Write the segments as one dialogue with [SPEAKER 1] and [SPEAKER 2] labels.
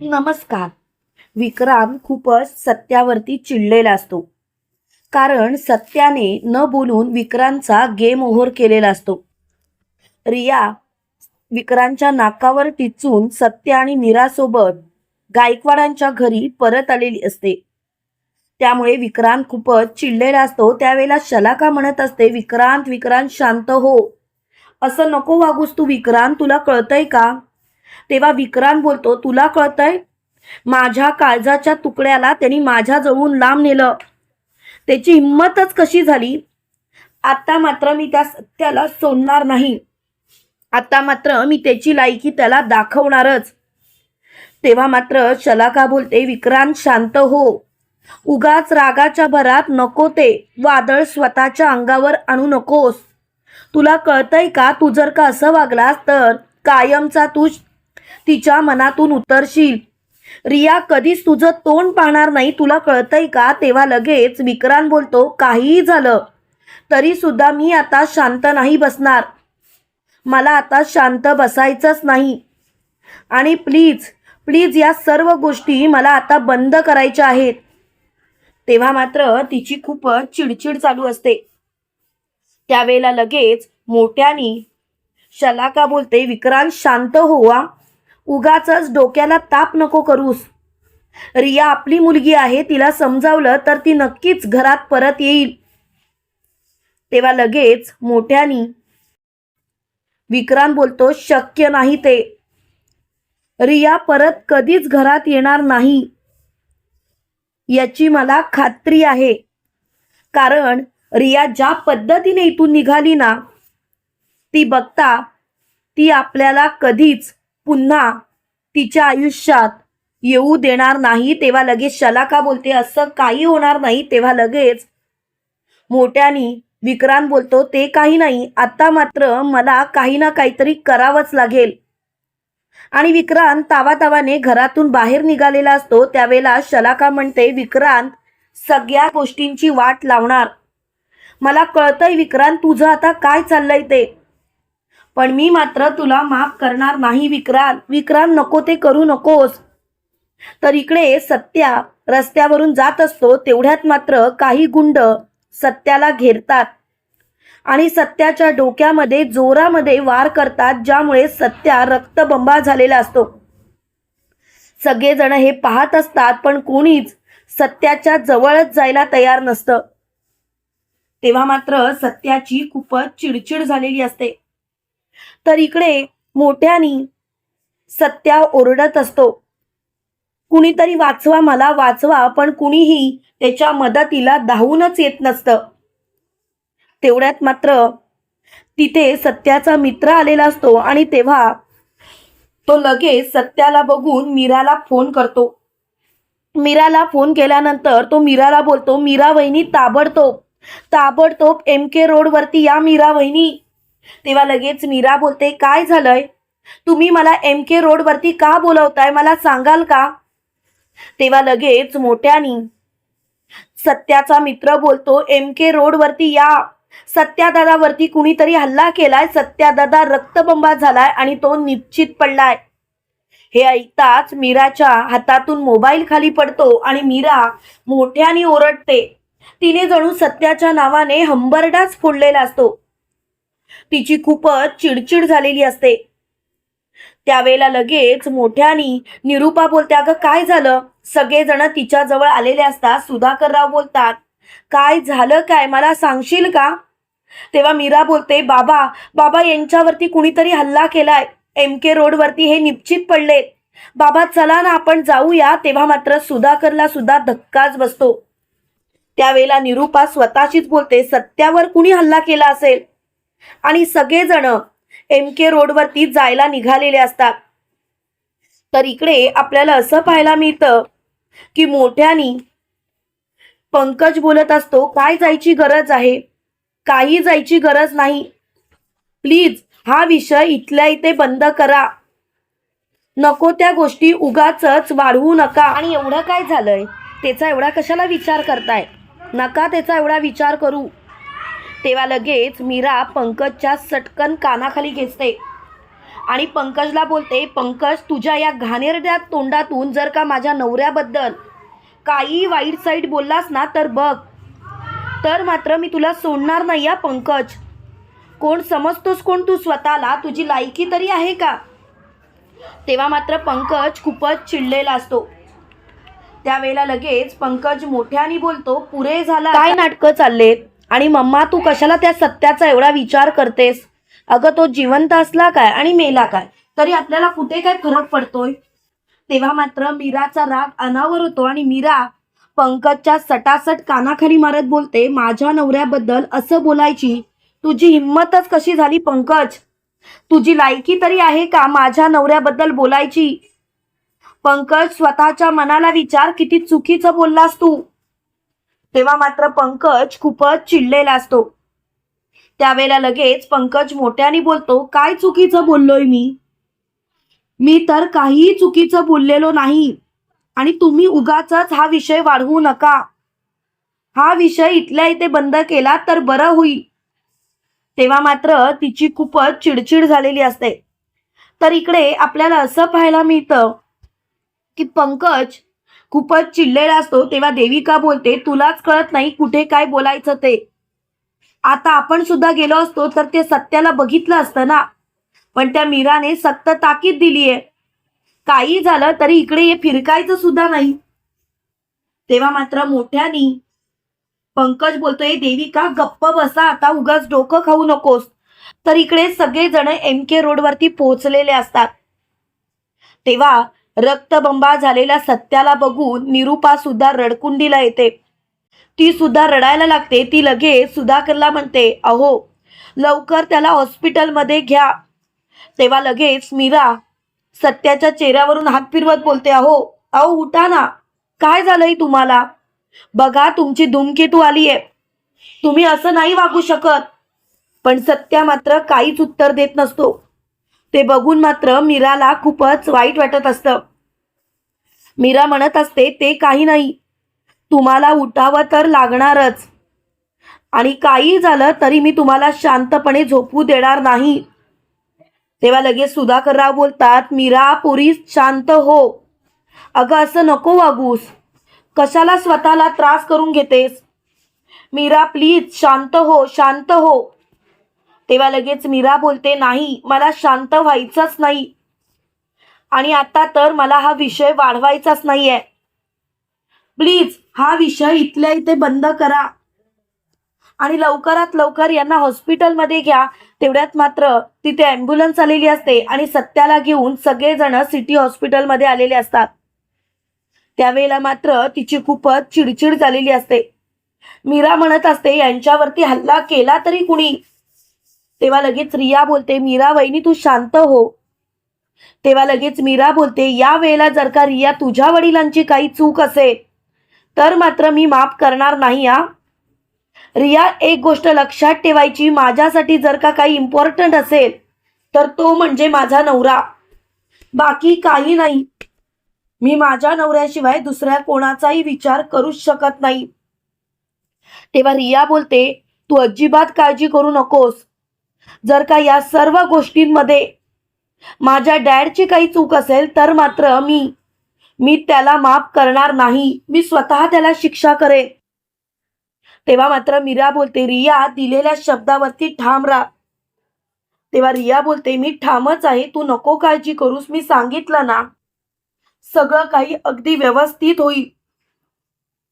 [SPEAKER 1] नमस्कार. विक्रांत खूपच सत्यावरती चिडलेला असतो. कारण सत्याने न बोलून विक्रांतचा गेम ओव्हर केलेला असतो. रिया विक्रांतच्या नाकावर टिचून सत्य आणि मीरासोबत गायकवाडांच्या घरी परत आलेली असते. त्यामुळे विक्रांत खूपच चिडलेला असतो. त्यावेळेला शलाका म्हणत असते विक्रांत विक्रांत शांत हो. असं नको वागूस तू विक्रांत तुला कळतंय का? तेव्हा विक्रांत बोलतो तुला कळतंय? माझ्या काळजाच्या तुकड्याला त्यांनी माझ्या जवळून लांब नेलं. त्याची हिंमतच कशी झाली? आता मात्र मी त्या सत्याला सोडणार नाही. आता मात्र मी त्याची लायकी त्याला दाखवणारच. तेव्हा मात्र शलाका बोलते विक्रांत शांत हो. उगाच रागाच्या भरात नको ते. वादळ स्वतःच्या अंगावर आणू नकोस. तुला कळतंय का? तू जर का असं वागलास तर कायमचा तू तिच्या मनातून उतरशील. रिया कधीच तुझं तोंड पाहणार नाही तुला कळतंय का? तेव्हा लगेच विक्रांत बोलतो काहीही झालं तरी सुद्धा मी आता शांत नाही बसणार. मला आता शांत बसायचंच नाही. आणि प्लीज प्लीज या सर्व गोष्टी मला आता बंद करायच्या आहेत. तेव्हा मात्र तिची खूपच चिडचिड चालू असते. त्यावेळेला लगेच मोठ्यानी शलाका बोलते विक्रांत शांत होवा उगाच डोक्याला ताप नको करूस. रिया आपली मुलगी आहे तिला समजावलं तर ती नक्कीच घरात परत येईल. तेव्हा लगेच मोठ्यानी विक्रांत बोलतो शक्य नाही ते. रिया परत कधीच घरात येणार नाही. याची मला खात्री आहे. कारण रिया ज्या पद्धतीने इथून निघाली ना ती बघता ती आपल्याला कधीच पुन्हा तिच्या आयुष्यात येऊ देणार नाही तेव्हा लगेच शलाका बोलते असं काही होणार नाही तेव्हा लगेच मोठ्यानी विक्रांत बोलतो ते काही नाही आता मात्र मला काही ना काहीतरी करावंच लागेल. आणि विक्रांत तावातावाने घरातून बाहेर निघालेला असतो त्यावेळेला शलाका म्हणते विक्रांत सगळ्या गोष्टींची वाट लावणार. मला कळतंय विक्रांत तुझं आता काय चाललंय ते? पण मी मात्र तुला माफ करणार नाही विक्रांत विक्रांत नको ते करू नकोस. तर इकडे सत्या रस्त्यावरून जात असतो तेवढ्यात मात्र काही गुंड सत्याला घेरतात. आणि सत्याच्या डोक्यामध्ये जोरामध्ये वार करतात ज्यामुळे सत्या रक्तबंबा झालेला असतो. सगळेजण हे पाहत असतात पण कोणीच सत्याच्या जवळच जायला तयार नसतं. तेव्हा मात्र सत्याची खूपच चिडचिड झालेली असते. तर इकडे मोठ्यानी सत्या ओरडत असतो. कुणीतरी वाचवा मला वाचवा पण कुणीही त्याच्या मदतीला धावूनच येत नसतं. तेवढ्यात मात्र तिथे सत्याचा मित्र आलेला असतो आणि तेव्हा तो लगेच सत्याला बघून मीराला फोन करतो. मीराला फोन केल्यानंतर तो मीराला बोलतो मीरा वहिनी ताबडतोब ताबडतोब एम के रोडवरती या मीरा वहिनी. तेव्हा लगेच मीरा बोलते काय झालंय? तुम्ही मला एम के रोडवरती का बोलवताय? मला सांगाल का? तेव्हा लगेच मोठ्यानी सत्याचा मित्र बोलतो एम के रोडवरती या. सत्यादादावरती कुणीतरी हल्ला केलाय. सत्यादादा रक्तबंबा झालाय आणि तो निश्चित पडलाय. हे ऐकताच मीराच्या हातातून मोबाईल खाली पडतो आणि मीरा मोठ्याने ओरडते. तिने जणू सत्याच्या नावाने हंबरडाच फोडलेला असतो. तिची खूपच चिडचिड झालेली असते. त्यावेळेला लगेच मोठ्यानी निरूपा बोलते अगं काय झालं? सगळेजण तिच्या जवळ आलेले असतात सुधाकरराव बोलतात. काय झालं काय? मला सांगशील का? तेव्हा मीरा बोलते बाबा बाबा यांच्यावरती कुणीतरी हल्ला केलाय. एम के रोडवरती हे निश्चित पडले बाबा चला ना आपण जाऊया. तेव्हा मात्र सुधाकरला सुद्धा धक्काच बसतो. त्यावेळेला निरूपा स्वतःशीच बोलते सत्यावर कुणी हल्ला केला असेल? आणि सगळेजण एम के रोडवरती जायला निघालेले असतात. तर इकडे आपल्याला असं पाहायला मिळतं की मोठ्यानी पंकज बोलत असतो काय जायची गरज आहे? काही जायची गरज नाही. प्लीज हा विषय इथल्या इथे बंद करा. नको त्या गोष्टी उगाच वाढवू नका. आणि एवढं काय झालंय? त्याचा एवढा कशाला विचार करताय? नका त्याचा एवढा विचार करू. तेव्हा लगेच मीरा पंकजच्या सटकन कानाखाली घेसते. आणि पंकजला बोलते पंकज तुझ्या या घाणेरड्या तोंडातून जर का माझ्या नवऱ्याबद्दल काही वाईट साईड बोललास ना तर बघ. तर मात्र मी तुला सोडणार नाही या पंकज. कोण समजतोस कोण तू स्वतःला? तुझी लायकी तरी आहे का? तेव्हा मात्र पंकज खूपच चिडलेला असतो. त्यावेळेला लगेच पंकज मोठ्याने बोलतो पुरे झाला काय नाटकं चाललेत? आणि मम्मा तू कशाला त्या सत्याचा एवढा विचार करतेस? अगं तो जिवंत असला काय आणि मेला काय? तरी आपल्याला कुठे काय फरक पडतोय? तेव्हा मात्र मीराचा राग अनावर होतो आणि मीरा पंकजच्या सटासट कानाखाली मारत बोलते माझ्या नवऱ्याबद्दल असं बोलायची? तुझी हिंमतच कशी झाली पंकज? तुझी लायकी तरी आहे का माझ्या नवऱ्याबद्दल बोलायची? पंकज स्वतःच्या मनाला विचार किती चुकीचं बोललास तू. तेव्हा मात्र पंकज खूपच चिडलेला असतो. त्यावेळेला लगेच पंकज मोठ्याने बोलतो काय चुकीचं बोललोय मी? मी तर काहीही चुकीचं बोललेलो नाही. आणि तुम्ही उगाच हा विषय वाढवू नका. हा विषय इथल्या इथे बंद केला तर बरं होईल. तेव्हा मात्र तिची खूपच चिडचिड झालेली असते. तर इकडे आपल्याला असं पाहायला मिळतं की पंकज खूपच चिडलेला असतो तेव्हा देविका बोलते तुलाच कळत नाही कुठे काय बोलायचं ते. आता आपण सुद्धा गेलो असतो तर ते सत्याला बघितलं असतं ना. पण त्या मीराने सक्त ताकीद दिलीये काही झालं तरी इकडे हे फिरकायचं सुद्धा नाही. तेव्हा मात्र मोठ्यानी पंकज बोलतोय देविका गप्प बसा आता उगाच डोकं खाऊ नकोस. तर इकडे सगळेजण एम के रोडवरती पोहोचलेले असतात. तेव्हा रक्तबंबा झालेल्या सत्याला बघून निरुपा सुद्धा रडकुंडीला येते. ती सुद्धा रडायला लागते. ती लगेच सुधाकरला म्हणते अहो लवकर त्याला हॉस्पिटलमध्ये घ्या. तेव्हा लगेच मीरा सत्याच्या चेहऱ्यावरून हात फिरवत बोलते अहो अहो उठा ना. काय झालंय तुम्हाला? बघा तुमची धूमकेतू आलीये. तुम्ही असं नाही वागू शकत. पण सत्या मात्र काहीच उत्तर देत नसतो. ते बघून मात्र मीराला खूपच वाईट वाटत असतं. मीरा म्हणत असते ते काही नाही. तुम्हाला उठावं तर लागणारच. आणि काही झालं तरी मी तुम्हाला शांतपणे झोपू देणार नाही. तेव्हा लगेच सुधाकरराव बोलतात मीरा पुरी शांत हो. अगं असं नको वागूस. कशाला स्वतःला त्रास करून घेतेस? मीरा प्लीज शांत हो शांत हो. तेव्हा लगेच मीरा बोलते नाही मला शांत व्हायचंच नाही. आणि आता तर मला हा विषय वाढवायचाच नाहीये. प्लीज हा विषय इथल्या इथे बंद करा. आणि लवकरात लवकर यांना हॉस्पिटलमध्ये घ्या. तेवढ्यात मात्र तिथे ॲम्ब्युलन्स आलेली असते आणि सत्याला घेऊन सगळेजण सिटी हॉस्पिटलमध्ये आलेले असतात. त्यावेळेला मात्र तिची खूपच चिडचिड झालेली असते. मीरा म्हणत असते यांच्यावरती हल्ला केला तरी कुणी? तेव्हा लगेच रिया बोलते मीरा वहिनी तू शांत हो. तेव्हा लगेच मीरा बोलते या वेळेला जर का रिया तुझ्या वडिलांची काही चूक असेल तर मात्र मी माफ करणार नाही हा. रिया एक गोष्ट लक्षात ठेवायची माझ्यासाठी जर का काही इम्पॉर्टंट असेल तर तो म्हणजे माझा नवरा. बाकी काही नाही. मी माझ्या नवऱ्याशिवाय दुसऱ्या कोणाचाही विचार करूच शकत नाही. तेव्हा रिया बोलते तू अजिबात काळजी करू नकोस. जर का या सर्व गोष्टींमध्ये माझ्या डॅडची काही चूक असेल तर मात्र मी मी त्याला माफ करणार नाही. मी स्वतः त्याला शिक्षा करेन. तेव्हा मात्र मीरा बोलते रिया दिलेल्या शब्दावरती ठाम राहा. तेव्हा रिया बोलते मी ठामच आहे तू नको काळजी करूस. मी सांगितलं ना सगळं काही अगदी व्यवस्थित होईल.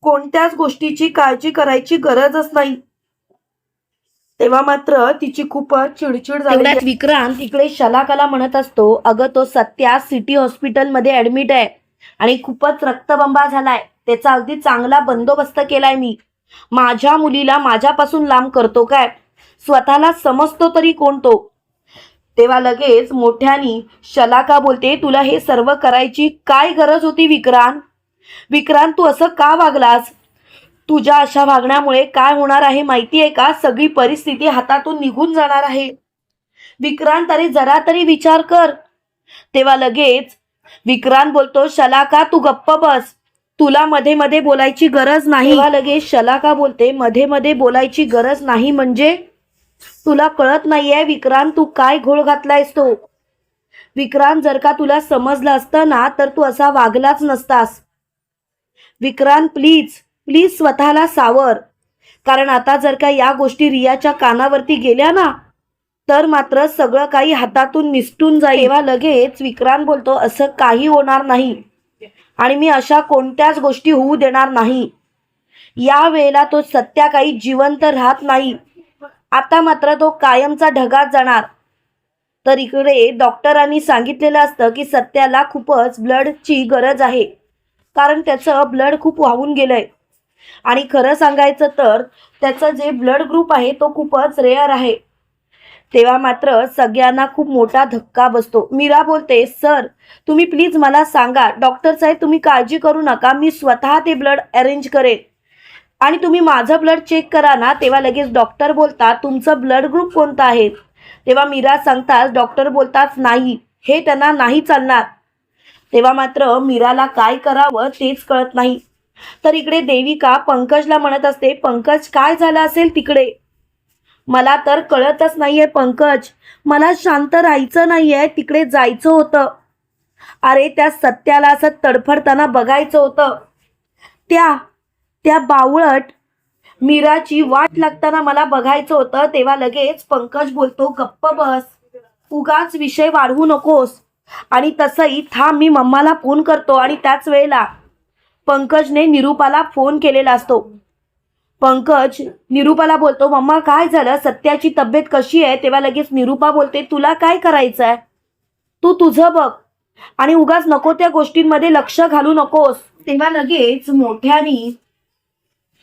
[SPEAKER 1] कोणत्याच गोष्टीची काळजी करायची गरजच नाही. तेव्हा मात्र तिची खूपच चिडचिड झाली. विक्रांत इकडे शलाकाला म्हणत असतो अगं तो सत्या सिटी हॉस्पिटलमध्ये ऍडमिट आहे आणि खूपच रक्तबंबा झालाय. त्याचा अगदी चांगला बंदोबस्त केलाय मी. माझ्या मुलीला माझ्यापासून लांब करतो काय? स्वतःला समजतो तरी कोण तो? तेव्हा लगेच मोठ्यानी शलाका बोलते तुला हे सर्व करायची काय गरज होती विक्रांत? विक्रांत तू असं का वागलास? तुझ्या अशा वागण्यामुळे काय होणार आहे माहिती आहे का? सगळी परिस्थिती हातातून निघून जाणार आहे. विक्रांत अरे जरा तरी विचार कर. तेव्हा लगेच विक्रांत बोलतो शलाका तू गप्प बस. तुला मध्ये मध्ये बोलायची गरज नाही. लगेच शलाका बोलते मध्ये मध्ये बोलायची गरज नाही म्हणजे? तुला कळत नाहीये विक्रांत तू काय घोळ घातलायस तो? विक्रांत जर का तुला समजलं असतं ना तर तू असा वागलाच नसतास. विक्रांत प्लीज. प्लीज स्वतःला सावर. कारण आता जर का या गोष्टी रियाच्या कानावरती गेल्या ना तर मात्र सगळं काही हातातून निसटून जाईल. तेव्हा लगेच विक्रांत बोलतो असं काही होणार नाही. आणि मी अशा कोणत्याच गोष्टी होऊ देणार नाही. या वेळेला तो सत्या काही जिवंत राहत नाही. आता मात्र तो कायमचा ढगात जाणार. तर इकडे डॉक्टरांनी सांगितलेलं असतं की सत्याला खूपच ब्लडची गरज आहे. कारण त्याचं ब्लड खूप वाहून गेलंय. आणि खरं सांगायचं तर त्याचं जे ब्लड ग्रुप आहे तो खूपच रेअर आहे. तेव्हा मात्र सगळ्यांना खूप मोठा धक्का बसतो. मीरा बोलते सर तुम्ही प्लीज मला सांगा. डॉक्टर साहेब तुम्ही काळजी करू नका. मी स्वतः ते ब्लड अरेंज करेन. आणि तुम्ही माझं ब्लड चेक करा ना. तेव्हा लगेच डॉक्टर बोलतात तुमचं ब्लड ग्रुप कोणता आहे? तेव्हा मीरा सांगतात डॉक्टर बोलतात नाही. हे त्यांना नाही चालणार. तेव्हा मात्र मीराला काय करावं तेच कळत नाही. तर इकडे देविका पंकजला म्हणत असते पंकज काय झालं असेल तिकडे? मला तर कळतच नाहीये पंकज. मला शांत राहायचं नाहीये. तिकडे जायचं होतं. अरे त्या सत्याला असं तडफडताना बघायचं होतं. त्या त्या बावळट मीराची वाट लागताना मला बघायचं होतं. तेव्हा लगेच पंकज बोलतो गप्प बस. उगाच विषय वाढवू नकोस. आणि तसंही थांब मी मम्माला फोन करतो आणि त्याच वेळेला पंकजने निरूपाला फोन केलेला असतो. पंकज निरूपाला बोलतो मम्मा काय झालं? सत्याची तब्येत कशी आहे? तेव्हा लगेच निरूपा बोलते तुला काय करायचं आहे तू तुझं बघ. आणि उगाच नको त्या गोष्टींमध्ये लक्ष घालू नकोस. तेव्हा लगेच मोठ्यानी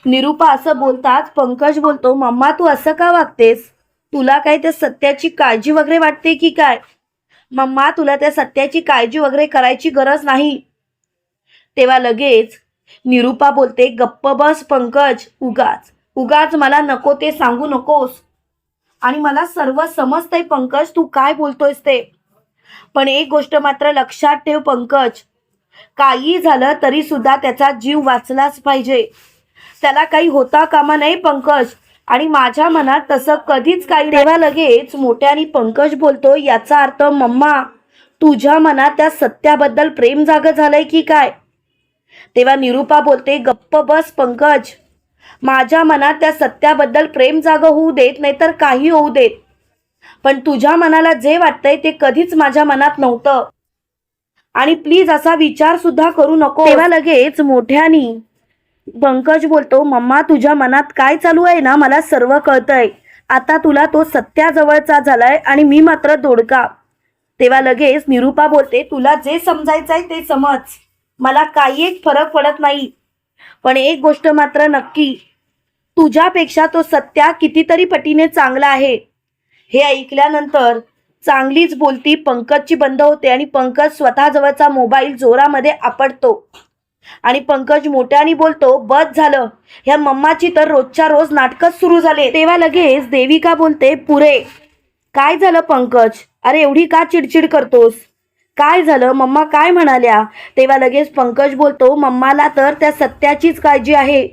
[SPEAKER 1] निरूपा असं बोलतात पंकज बोलतो मम्मा तू असं का वागतेस? तुला काय त्या सत्याची काळजी वगैरे वाटते की काय? मम्मा तुला त्या सत्याची काळजी वगैरे करायची गरज नाही. तेव्हा लगेच निरूपा बोलते गप्प बस पंकज उगाच. उगाच मला नको ते सांगू नकोस. आणि मला सर्व समजतंय पंकज तू काय बोलतोयस ते. पण एक गोष्ट मात्र लक्षात ठेव पंकज काही झालं तरी सुद्धा त्याचा जीव वाचलाच पाहिजे. त्याला काही होता कामा नाही पंकज. आणि माझ्या मनात तसं कधीच काही नाही. तेव्हा लगेच मोठ्याने पंकज बोलतो याचा अर्थ मम्मा तुझ्या मनात त्या सत्याबद्दल प्रेम जाग झालंय की काय? तेव्हा निरूपा बोलते गप्प बस पंकज. माझ्या मनात त्या सत्याबद्दल प्रेम जाग होऊ देत नाहीतर काही होऊ देत. पण तुझ्या मनाला जे वाटतंय ते कधीच माझ्या मनात नव्हतं. आणि प्लीज असा विचार सुद्धा करू नको तेव्हा लगेच मोठ्यानी पंकज बोलतो मम्मा तुझ्या मनात काय चालू आहे ना मला सर्व कळतंय. आता तुला तो सत्याजवळचा झालाय आणि मी मात्र दोडका. तेव्हा लगेच निरूपा बोलते तुला जे समजायचंय ते समज. मला काही एक फरक पडत नाही. पण एक गोष्ट मात्र नक्की. तुझ्यापेक्षा तो सत्या कितीतरी पटीने चांगला आहे. हे ऐकल्यानंतर चांगलीच बोलती पंकजची बंद होते आणि पंकज स्वतःजवळचा मोबाईल जोरामध्ये आपडतो आणि पंकज मोठ्याने बोलतो बस झालं. ह्या मम्माची तर रोजच्या रोज नाटकच सुरू झाले. तेव्हा लगेच देविका बोलते पुरे काय झालं पंकज? अरे एवढी का चिडचिड करतोस? काय झालं? मम्मा काय म्हणाल्या? तेव्हा लगेच पंकज बोलतो मम्माला तर त्या सत्याचीच काळजी आहे.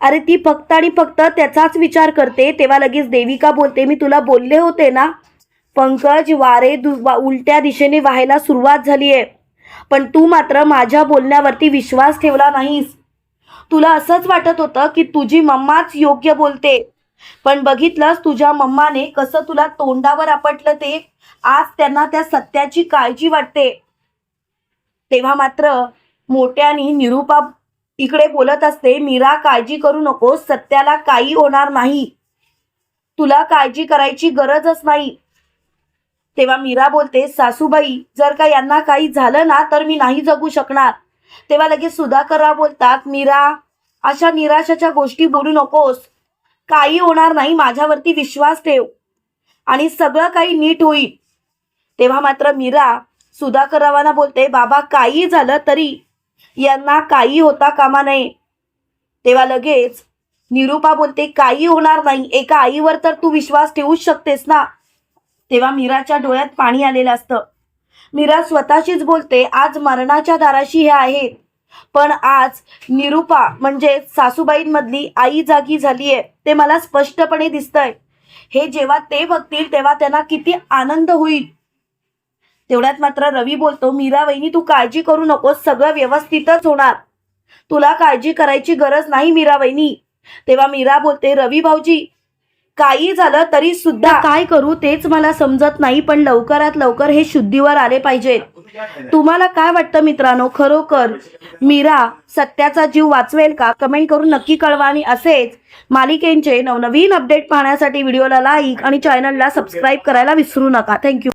[SPEAKER 1] अरे ती फक्त आणि फक्त त्याचाच विचार करते. तेव्हा लगेच देविका बोलते मी तुला बोलले होते ना? पंकज वारे दु- वा- उलट्या दिशेने व्हायला सुरुवात झाली आहे पण तू मात्र माझ्या बोलण्यावरती विश्वास ठेवला नाहीस. तुला असंच वाटत होतं की तुझी मम्माच योग्य बोलते. पण बघितलंस तुझ्या मम्माने कसं तुला तोंडावर आपटलं ते? आज त्यांना त्या सत्याची काळजी वाटते. तेव्हा मात्र मोठ्यानी निरूपा इकडे बोलत असते मीरा काळजी करू नको सत्याला काही होणार नाही. तुला काळजी करायची गरजच नाही. तेव्हा मीरा बोलते सासूबाई जर का यांना काही झालं ना तर मी नाही जगू शकणार. तेव्हा लगेच सुधाकरराव बोलतात मीरा अशा निराशाच्या गोष्टी बोलू नकोस. काही होणार नाही माझ्यावरती विश्वास ठेव. आणि सगळं काही नीट होईल. तेव्हा मात्र मीरा सुधाकररावांना बोलते बाबा काही झालं तरी यांना काही होता कामा नये. तेव्हा लगेच निरूपा बोलते काही होणार नाही एका आईवर तर तू विश्वास ठेवूच शकतेस ना. तेव्हा मीराच्या डोळ्यात पाणी आलेलं असतं. मीरा स्वतःशीच बोलते आज मरणाच्या दाराशी हे आहेत पण आज निरूपा म्हणजे सासूबाईंमधली आई जागी झालीये ते मला स्पष्टपणे दिसतंय. हे जेव्हा ते बघतील तेव्हा त्यांना किती आनंद होईल. तेवढ्यात मात्र रवी बोलतो मीरा वहिनी तू काळजी करू नकोस सगळं व्यवस्थितच होणार. तुला काळजी करायची गरज नाही मीरा वहिनी. तेव्हा मीरा बोलते रवी भाऊजी काही झालं तरी सुद्धा काय करू तेच मला समजत नाही पण लवकरात लवकर हे शुद्धीवर आले पाहिजेत. तुम्हाला काय वाटतं मित्रांनो? खरोखर मीरा सत्याचा जीव वाचवेल का? कमेंट करून नक्की कळवा आणि असेच मालिकेंचे नवनवीन अपडेट पाहण्यासाठी व्हिडिओला लाईक आणि चॅनलला सबस्क्राईब करायला विसरू नका. थँक्यू